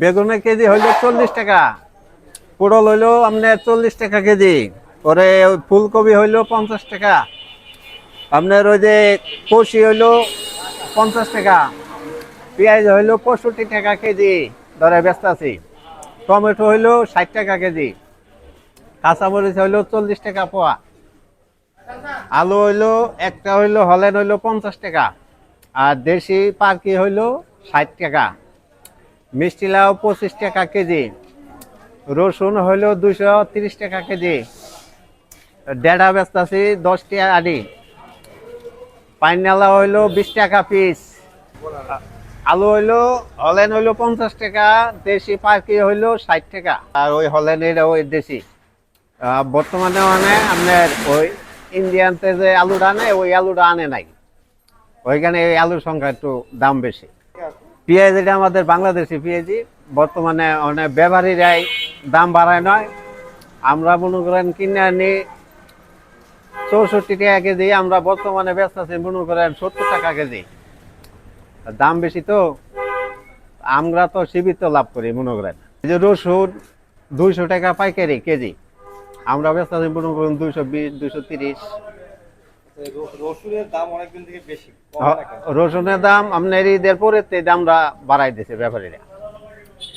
বেগুনের কেজি হইল চল্লিশ টাকা। পটল হইল আপনার চল্লিশ টাকা কেজি। পরে ফুলকপি হইল পঞ্চাশ টাকা। আপনার ওই যে কষি হইল পঞ্চাশ টাকা। পেঁয়াজ হইল পঁয়ষট্টি টাকা কেজি। ধরে ব্যস্ত আছি। টমেটো হইল ষাট টাকা কেজি। কাঁচামরিচ হইল চল্লিশ টাকা পোয়া। আলু হইল, একটা হইল হলেন হইল পঞ্চাশ টাকা। আর দেশি পার্কি হইল ষাট টাকা। মিষ্টি লাউ পঁচিশ টাকা কেজি। রসুন হইল দুশো তিরিশ টাকা কেজি। আছি দশ টাকা আদি পাইনালা হইল বিশ টাকা পিস। আলু হইল, হলেন হইল পঞ্চাশ টাকা, দেশি পার্কি হইল ষাট টাকা। আর ওই হলেনের ওই দেশি। বর্তমানে মানে আপনার ওই ইন্ডিয়ানতে যে আলুটা আনে, ওই আলুটা আনে নাই। ওইখানে এই আলুর সংখ্যা একটু দাম বেশি। পেঁয়াজ আমাদের বাংলাদেশি পেঁয়াজি বর্তমানে অনেক ব্যবহারীরাই দাম বাড়ায় নয়। আমরা মনে করেন কিনে আনি চৌষট্টি টাকা কেজি, আমরা বর্তমানে ব্যস্ত আছি মনে করেন সত্তর টাকা কেজি। দাম বেশি তো, আমরা তো সীমিত লাভ করি মনে করেন। এই যে রসুন দুইশো টাকা পাইকারি কেজি, আমরা ব্যস্ত আছি মনে করেন দুইশো বিশ, দুইশো তিরিশ। রসুনের দাম অনেকদিন থেকে বেশি। রসুনের দাম আপনার ঈদের পরে দামটা বাড়াই দিছে ব্যাপারীরা।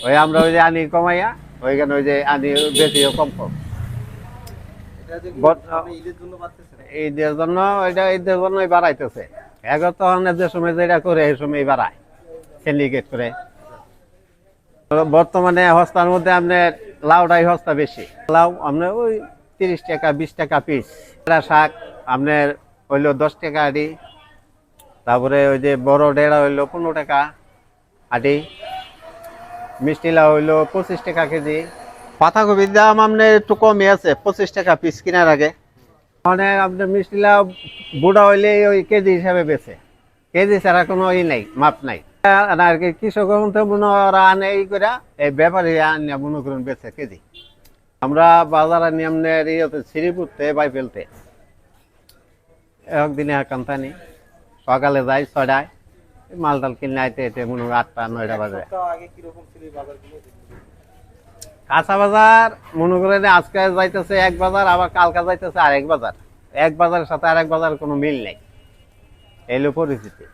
ওই আমরা ওই যে আনি কমাইয়া ওইখানে ওই যে আনি বেশিও কম কম। ঈদের জন্য ঈদের ওইটা ঈদের জন্যই বাড়াইতেছে। এখন তো যে সময় যেটা করে এই সময় বাড়ায় সিন্ডিকেট করে। তো বর্তমানে হস্তার মধ্যে আপনার লাউটাই হস্তা বেশি। লাউ আপনার ওই তিরিশ টাকা বিশ টাকা পিস শাক আপনার হইল দশ টাকা আটি। তারপরে ওই যে বড় ডেড়া হইল পনেরো টাকা আটি। মিষ্টি লাউ হইল পঁচিশ টাকা কেজি। পাতাকপির দাম আপনার একটু কমই আছে পঁচিশ টাকা পিস কেনার আগে। মানে আপনার মিষ্টি লাউ বুড়া হইলে ওই কেজি হিসাবে বেছে কেজি ছাড়া কোনো ই নাই মাপ নাই। আর কি কৃষক মনে ওরা আনে এই করে এই ব্যাপারে আনে মনে করুন বেছে কেজি। আমরা বাজারে নিয়মের ইয়েতে শ্রীপুরতে বাই ফেলতে একদিনে কান্তানি সকালে যাই, ছটায়, মাল টাল কিনে আইতে এতে মনে হয় আটটা, নয়টা বাজে। কাঁচা বাজার, মনে করেন আজকে যাইতেছে এক বাজার, আবার কালকা যাইতেছে আরেক বাজার। এক বাজারের সাথে আরেক বাজার কোনো মিল নেই। এলো পরিস্থিতি।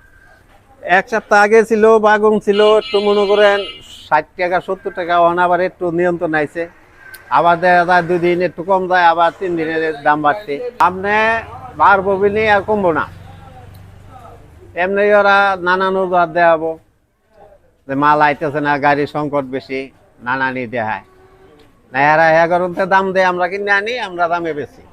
এক সপ্তাহ আগে ছিল, বাগুন ছিল, একটু মনে করেন ষাট টাকা, সত্তর টাকা ওখানে আবার একটু নিয়ন্ত্রণ আইছে। আবার দেখা যায় দুই দিন একটু কম যায়, আবার তিন দিনের দাম বাড়ছে। সামনে বাড়বো বলে আর কমবো না। এমনি ওরা নানান অজুহাত দেখাবো যে মাল আইতেছে না গাড়ি সংকট বেশি নানানি দেহায় না এরা এগারোতে দাম দেয়, আমরা কিনে আনি, আমরা দামে বেশি